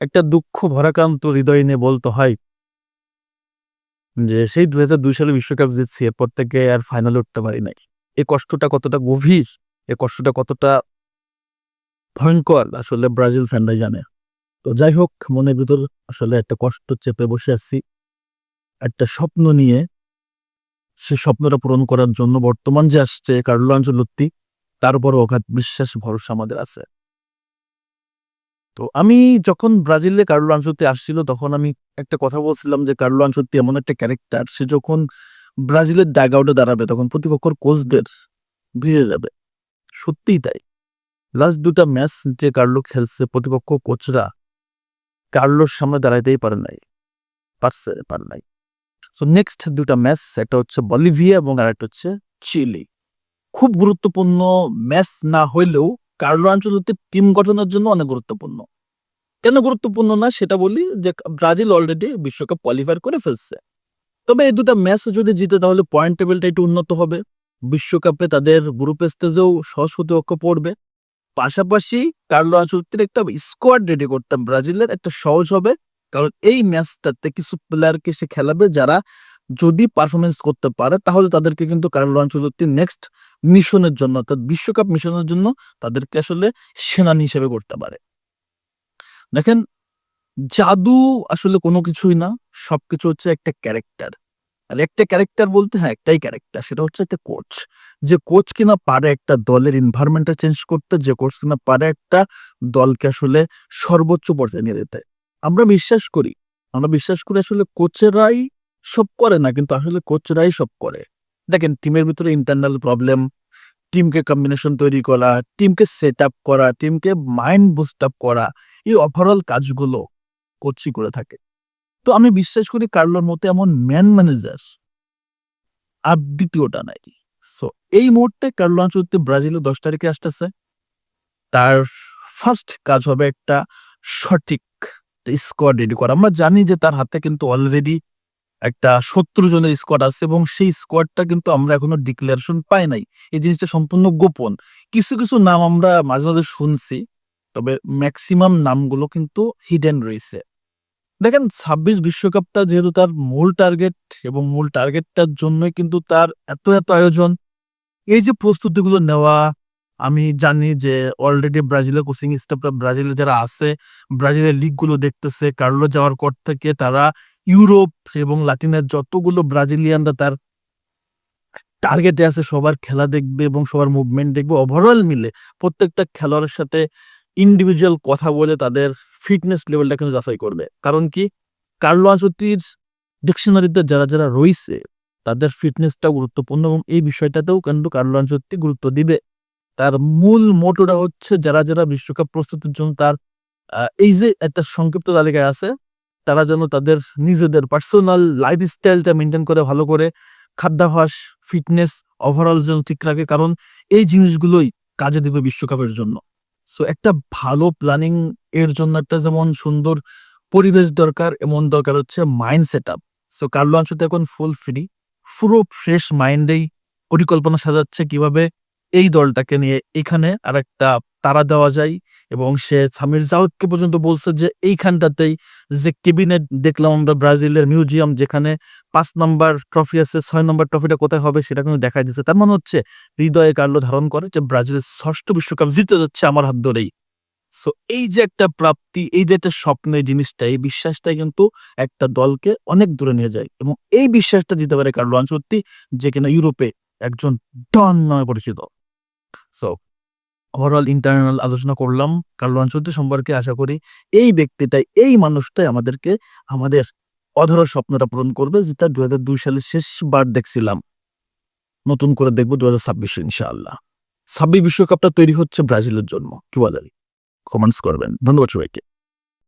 একটা দুঃখ ভরাক্রান্ত হৃদয় নিয়ে বলতে হয় যে, সেই দুই হাজার দুই সালে বিশ্বকাপ জিতছি, এরপর থেকে আর ফাইনালে উঠতে পারি নাই। এই কষ্টটা কতটা গভীর এই কষ্টটা কতটা ভয়ঙ্কর, আসলে ব্রাজিল ফ্যানরাই জানে। তো যাই হোক, মনের ভিতর আসলে একটা কষ্ট চেপে বসে আছি। একটা স্বপ্ন নিয়ে, সে স্বপ্নটা পূরণ করার জন্য বর্তমান যে আসছে, কার্লো আঞ্চলত্তি, তার উপর অগাধ বিশ্বাস, ভরসা আমাদের আছে। তো আমি যখন ব্রাজিলে কার্লো আনসত্তি আসছিল, তখন আমি একটা কথা বলছিলাম যে কার্লো আনসত্তি এমন একটা ক্যারেক্টার, সে যখন ব্রাজিলের ডাগ আউটে দাঁড়াবে, তখন প্রতিপক্ষর কোচদের ভিড়ে যাবে। সত্যিই তাই। লাস্ট দুটা ম্যাচ যে কার্লো খেলছে, প্রতিপক্ষ কোচরা কার্লোর সামনে দাঁড়াইতেই পারে নাই, পারছে, পারে নাই। সো নেক্সট দুটা ম্যাচ, একটা হচ্ছে বলিভিয়া এবং আরেকটা হচ্ছে চিলি। খুব গুরুত্বপূর্ণ ম্যাচ না হইলেও কার্লো আঞ্চলতে টিম গঠনের জন্য অনেক গুরুত্বপূর্ণ। কেন গুরুত্বপূর্ণ না সেটা বলি যে ব্রাজিল অলরেডি বিশ্বকাপ কোয়ালিফাই করে ফেলছে। তবে এই দুটা ম্যাচ যদি জিতে তাহলে পয়েন্ট টেবিলটা একটু উন্নত হবে। বিশ্বকাপে তাদের গ্রুপ স্টেজেও সহজ প্রতিপক্ষ পড়বে। পাশাপাশি কার্লো আঞ্চলতির একটা স্কোয়াড রেডি করতাম। ব্রাজিলের একটা সহজ হবে। কারণ এই ম্যাচটাতে কিছু প্লেয়ারকে সে খেলাবে যারা যদি পারফরমেন্স করতে পারে, তাহলে তাদেরকে কিন্তু কার্লো আঞ্চলতি নেক্সট মিশনের জন্য, অর্থাৎ বিশ্বকাপ মিশনের জন্য তাদেরকে আসলে সেনানি হিসেবে করতে পারে। দেখেন, জাদু আসলে কোনো কিছুই না, সবকিছু হচ্ছে একটা ক্যারেক্টার আর একটা ক্যারেক্টার বলতে হ্যাঁ একটাই ক্যারেক্টার সেটা হচ্ছে একটা কোচ যে কোচ কিনা পারে একটা দলের এনভায়রনমেন্টটা চেঞ্জ করতে, যে কোচ কিনা পারে একটা দলকে আসলে সর্বোচ্চ পর্যায়ে নিয়ে যেতে। আমরা বিশ্বাস করি, আমরা বিশ্বাস করি আসলে কোচেরাই সব করে না, কিন্তু আসলে কোচরাই সব করে। দেখেন টিমের ভিতরে ইন্টারনাল প্রবলেম টিমকে কম্বিনেশন তৈরি করা টিমকে সেট আপ করা টিমকে মাইন্ড বুস্ট আপ করা, এই ওভারঅল কাজগুলো কোচই করে থাকে। তো আমি বিশ্বাস করি কার্লোর মতো এমন ম্যান ম্যানেজার আর দ্বিতীয়টা নাই। সো এই মুহূর্তে কার্লো আঞ্চলতে ব্রাজিলে দশ তারিখে আসতেছে। তার ফার্স্ট কাজ হবে একটা সঠিক স্কোয়াড রেডি করা। আমরা জানি যে তার হাতে কিন্তু অলরেডি একটা সত্তর জনের স্কোয়াড আছে এবং সেই স্কোয়াডটা কিন্তু আমরা এখনও ডিক্লারেশন পাই নাই। এই জিনিসটা সম্পূর্ণ গোপন। কিছু কিছু নাম আমরা মাঝে মাঝে শুনছি, তবে ম্যাক্সিমাম নামগুলো কিন্তু হিডেন রয়েছে। দেখেন, ছাব্বিশ বিশ্বকাপটা যেহেতু তার মূল টার্গেট এবং মূল টার্গেটটার জন্যই কিন্তু তার এত এত আয়োজন। এই যে প্রস্তুতিগুলো নেওয়া, আমি জানি যে অলরেডি ব্রাজিলের কোচিং স্টাফরা ব্রাজিলে যারা আছে, ব্রাজিলের লিগগুলো দেখতেছে, কার্লো যাওয়ার পর থেকে তারা ইউরোপ এবং লাতিনের যতগুলো ব্রাজিলিয়ানরা তার টার্গেটে আছে, সবার খেলা দেখবে এবং সবার মুভমেন্ট দেখবে। ওভারঅল মিলে প্রত্যেকটা খেলোয়াড়ের সাথে ইন্ডিভিজুয়াল কথা বলে তাদের ফিটনেস লেভেলটা কিন্তু যাচাই করবে। কারণ কি? কার্লো আঞ্চতির ডিকশনারিতে যারা যারা রয়েছে, তাদের ফিটনেসটা গুরুত্বপূর্ণ এবং এই বিষয়টাতেও কিন্তু কার্লো আঞ্চতি গুরুত্ব দিবে। তার মূল মোটোটা হচ্ছে, যারা যারা বিশ্বকাপ প্রস্তুতির জন্য তার এই যে একটা সংক্ষিপ্ত তালিকায় আছে তারা যেন তাদের নিজেদের পার্সোনাল লাইফ স্টাইলটা মেনটেন করে, ভালো করে, খাদ্যাভাস ফিটনেস ওভারঅল যেন ঠিক রাখে। কারণ এই জিনিসগুলোই কাজে দেবে বিশ্বকাপের জন্য। সো একটা ভালো প্ল্যানিং এর জন্য একটা যেমন সুন্দর পরিবেশ দরকার, এমন দরকার হচ্ছে মাইন্ড সেট আপ সো কার্লো আঞ্চতে এখন ফুল ফ্রি পুরো ফ্রেশ মাইন্ডেই পরিকল্পনা সাজাচ্ছে কীভাবে এই দলটাকে নিয়ে এখানে আর একটা তারা দেওয়া যায় এবং সে সামির জাউদকে পর্যন্ত বলছে যে এইখানটাতেই যে কেবিনেট দেখলাম আমরা ব্রাজিলের মিউজিয়াম যেখানে পাঁচ নাম্বার ট্রফি আছে, ছয় নম্বর ট্রফিটা কোথায় হবে সেটা কিন্তু দেখা দিচ্ছে। তার মানে হচ্ছে হৃদয়ে কার্লো ধারণ করে যে ব্রাজিলের ষষ্ঠ বিশ্বকাপ জিতে যাচ্ছে আমার হাত ধরেই। সো এই যে একটা প্রাপ্তি, এই যে একটা স্বপ্ন, এই জিনিসটা, এই বিশ্বাসটাই কিন্তু একটা দলকে অনেক দূরে নিয়ে যায় এবং এই বিশ্বাসটা দিতে পারে কার্লো আনচত্তি যে কিনা ইউরোপে একজন ডন নামে পরিচিত। সো ওভারঅল ইন্টারনাল আলোচনা করলাম। কার্লোয়ান চৌধুরী সম্পর্কে আশা করি এই ব্যক্তিটাই, এই মানুষটাই আমাদেরকে আমাদের অধর স্বপ্নটা পূরণ করবে, যেটা দু হাজার দুই সালে শেষবার দেখছিলাম। নতুন করে দেখব দু হাজার ছাব্বিশে ইনশাআল্লাহ। ছাব্বিশ বিশ্বকাপটা তৈরি হচ্ছে ব্রাজিলের জন্য। কি বলেন কমেন্টস করবেন। ধন্যবাদ সবাইকে।